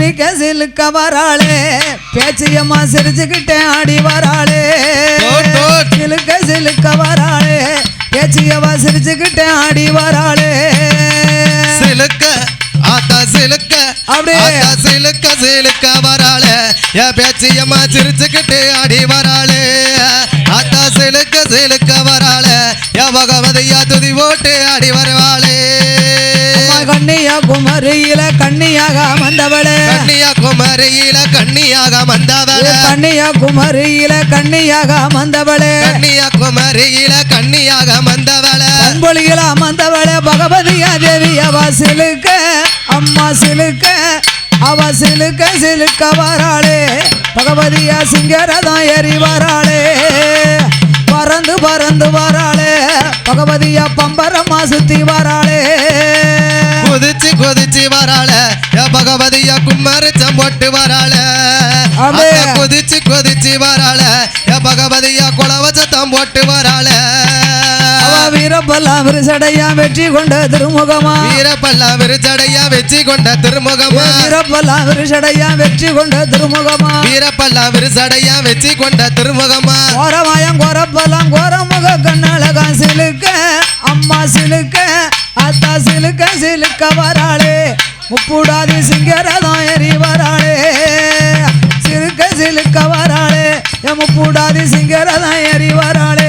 சிரிக்க சிலுக்க வராளே பேச்சியம்மா சிரிச்சுக்கிட்டே ஆடி வராளே. சிலுக்க சிலுக்க வராளே பேச்சியம்மா சிரிச்சுக்கிட்டே ஆடி வராளே. சிலுக்க ஆத்தா சிலுக்க அப்படியே. சிலுக்க சிலுக்க வராள. என் பேச்சியம்மா சிரிச்சுக்கிட்டு ஆடி வராளே. ஆத்தா சிலுக்க சிலுக்க வராள. என் பகவதியா துதி போட்டு ஆடி வருவாளே. கண்ணியா குமரியில கண்ணியாக வந்தவளே கன்னியாகுமரியில கன்னியாக வந்தவள கண்ணியா குமரியில கண்ணியாக வந்தவளே கன்னியாகுமரியில கன்னியாக வந்தவள அன்பொழியில அமர்ந்தவளே. பகவதியா தேவி அவ சிலுக்க அம்மா சிலுக்க அவ சிலுக்க சிலுக்க வராளே. பகவதியா சிங்கரதம் ஏறி வராளே. பறந்து பறந்து வராளே. பகவதியா பம்பரமா சுத்தி வராளே. குதிச்சு வராள பகவதியா கும்மரிச்சம் போட்டு வராள. குதிச்சு குதிச்சு வராள. பகவதியா குளவச்சத்தம் போட்டு வராள. அவ வீரப்பெல்லாம் விரிசடையா வெற்றி கொண்ட திருமுகமா? வீரப்பல்லா விருச்சடையா வெச்சி கொண்ட திருமுகமா? வீரப்பெல்லாம் விரிசடையா வெற்றி கொண்ட திருமுகமா? வீரப்பல்லா விருசடையா வெச்சி கொண்ட திருமுகமா? கோரமாயம் கோரப்பெல்லாம் கோரமுக கண்ணழகா சிலுக்க அம்மா சிலுக்க அத்தா சிலுக்க சிலுக்க வராளே. முப்புடாதி சிங்கரதம் ஏறி வராளே. சிலுக்க சிலுக்க வராளே. என் முப்புடாதி சிங்கரதம் ஏறி வராளே.